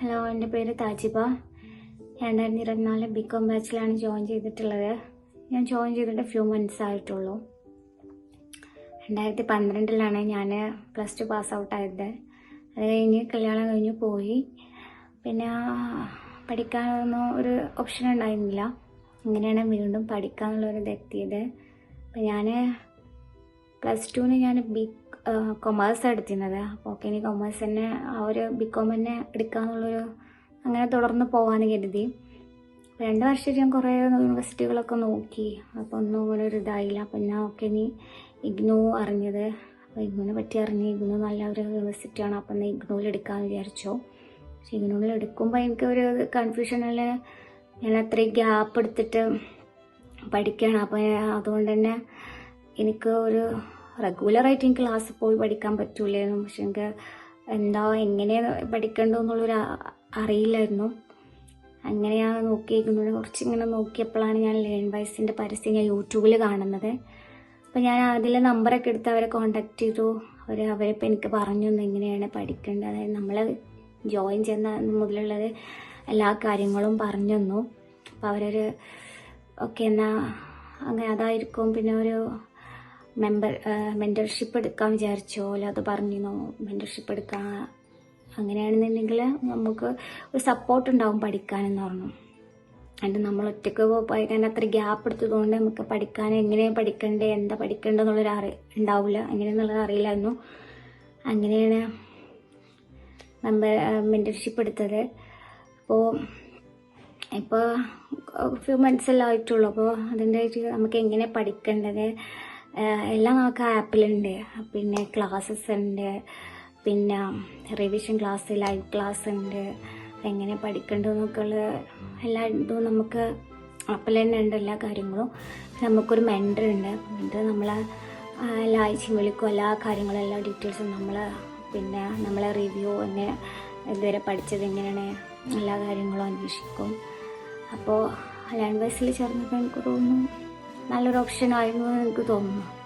Hello എന്റെ പേര് താജിബ. രണ്ടായിരത്തി ഇരുപത്തിനാല് ബി കോം ബാച്ചിലാണ് ജോയിൻ ചെയ്തിട്ടുള്ളത്. ഞാൻ ജോയിൻ ചെയ്തിട്ട് ഫ്യൂ മന്ത്സ് ആയിട്ടുള്ളൂ. രണ്ടായിരത്തി പന്ത്രണ്ടിലാണ് ഞാൻ പ്ലസ് ടു പാസ് ഔട്ടായത് അത് കഴിഞ്ഞ് കല്യാണം കഴിഞ്ഞ് പോയി. പിന്നെ പഠിക്കാനൊന്നും ഒരു ഓപ്ഷൻ ഉണ്ടായിരുന്നില്ല. അങ്ങനെയാണ് വീണ്ടും പഠിക്കാനുള്ളൊരു എത്തിയത്. അപ്പം ഞാൻ പ്ലസ് ടുവിന് ഞാൻ ബി കൊമേഴ്സ് എടുത്തിരുന്നത്. അപ്പോൾ ഓക്കെ ഇനി കൊമേഴ്സ് തന്നെ ആ ഒരു ബി കോം തന്നെ എടുക്കാമെന്നുള്ളൊരു അങ്ങനെ തുടർന്ന് പോകാമെന്ന് കരുതി. രണ്ട് വർഷം ഞാൻ കുറേ യൂണിവേഴ്സിറ്റികളൊക്കെ നോക്കി. അപ്പോൾ ഒന്നും കൂടെ ഒരു ഇതായില്ല. അപ്പം ഞാൻ ഓക്കെ ഇനി ഇഗ്നോ അറിഞ്ഞത്. അപ്പോൾ ഇഗ്നോനെ പറ്റി അറിഞ്ഞ് ഇഗ്നു നല്ല ഒരു യൂണിവേഴ്സിറ്റിയാണ് അപ്പം എന്നാൽ ഇഗ്നുവിൽ എടുക്കാമെന്ന് വിചാരിച്ചു. പക്ഷെ ഇഗ്നുവിൽ എടുക്കുമ്പോൾ എനിക്കൊരു കൺഫ്യൂഷനിൽ ഞാൻ അത്രയും ഗ്യാപ്പ് എടുത്തിട്ട് പഠിക്കുകയാണ് അപ്പോൾ അതുകൊണ്ട് തന്നെ എനിക്ക് ഒരു റെഗുലറായിട്ട് എനിക്ക് ക്ലാസ് പോയി പഠിക്കാൻ പറ്റൂലായിരുന്നു പക്ഷെ എനിക്ക് എന്താ എങ്ങനെ പഠിക്കണ്ടോ എന്നുള്ളൊരു അറിയില്ലായിരുന്നു. അങ്ങനെയാണ് നോക്കിയിരിക്കുന്നത്. കുറച്ച് ഇങ്ങനെ നോക്കിയപ്പോഴാണ് ഞാൻ ലേൺ വൈസിന്റെ പരസ്യം ഞാൻ യൂട്യൂബിൽ കാണുന്നത്. അപ്പോൾ ഞാൻ അതിലെ നമ്പറൊക്കെ എടുത്ത് അവരെ കോണ്ടാക്ട് ചെയ്തു. അവർ അവരിപ്പോൾ എനിക്ക് പറഞ്ഞു തന്നു എങ്ങനെയാണ് പഠിക്കേണ്ടത്. അതായത് നമ്മൾ ജോയിൻ ചെയ്യുന്ന മുതലുള്ളത് എല്ലാ കാര്യങ്ങളും പറഞ്ഞു തന്നു. അപ്പോൾ അവരൊരു ഓക്കെ എന്നാൽ അങ്ങനെ അതായിരിക്കും. പിന്നെ ഒരു മെമ്പർ മെന്റർഷിപ്പ് എടുക്കാൻ വിചാരിച്ചോ? അല്ല അത് പറഞ്ഞിരുന്നു? മെന്റർഷിപ്പ് എടുക്കാൻ? അങ്ങനെയാണെന്നുണ്ടെങ്കിൽ നമുക്ക് ഒരു സപ്പോർട്ട് ഉണ്ടാവും പഠിക്കാനെന്ന് പറഞ്ഞു. അതിന്റെ നമ്മൾ ഒറ്റയ്ക്ക് കഴിഞ്ഞാൽ അത്ര ഗ്യാപ്പ് എടുത്തതുകൊണ്ട് നമുക്ക് പഠിക്കാൻ എങ്ങനെ പഠിക്കണ്ടേ? എന്താ പഠിക്കേണ്ടതെന്നുള്ളൊരു അറി ഉണ്ടാവില്ല. എങ്ങനെയെന്നുള്ളത് അറിയില്ലായിരുന്നു. അങ്ങനെയാണ് മെമ്പർ മെന്റർഷിപ്പ് എടുത്തത്. അപ്പോൾ ഇപ്പോൾ ഫ്യൂ മന്ത്സ് എല്ലാം ആയിട്ടുള്ളൂ. അപ്പോൾ അതിന്റെ നമുക്ക് എങ്ങനെ പഠിക്കേണ്ടത്? എല്ലാം നമുക്ക് ആപ്പിലുണ്ട് പിന്നെ ക്ലാസ്സസ് ഉണ്ട്. പിന്നെ റിവിഷൻ ക്ലാസ് ലൈവ് ക്ലാസ് ഉണ്ട്. എങ്ങനെ പഠിക്കേണ്ടതെന്നൊക്കെയുള്ള എല്ലാ ഇതും നമുക്ക് ആപ്പിൽ തന്നെ ഉണ്ട് എല്ലാ കാര്യങ്ങളും. നമുക്കൊരു മെന്റർ ഉണ്ട്. മെന്റർ നമ്മളെ എല്ലാ ആഴ്ചയും വിളിക്കും. എല്ലാ കാര്യങ്ങളും എല്ലാ ഡീറ്റെയിൽസും നമ്മൾ പിന്നെ നമ്മളെ റിവ്യൂ എങ്ങനെ ഇതുവരെ പഠിച്ചത് എങ്ങനെയാണ് എല്ലാ കാര്യങ്ങളും അന്വേഷിക്കും. അപ്പോൾ ലാൻഡ് വൈസിൽ ചേർന്നപ്പോൾ എനിക്ക് തോന്നുന്നു നല്ലൊരു ഓപ്ഷൻ ആയിരുന്നു എന്ന് എനിക്ക് തോന്നുന്നു.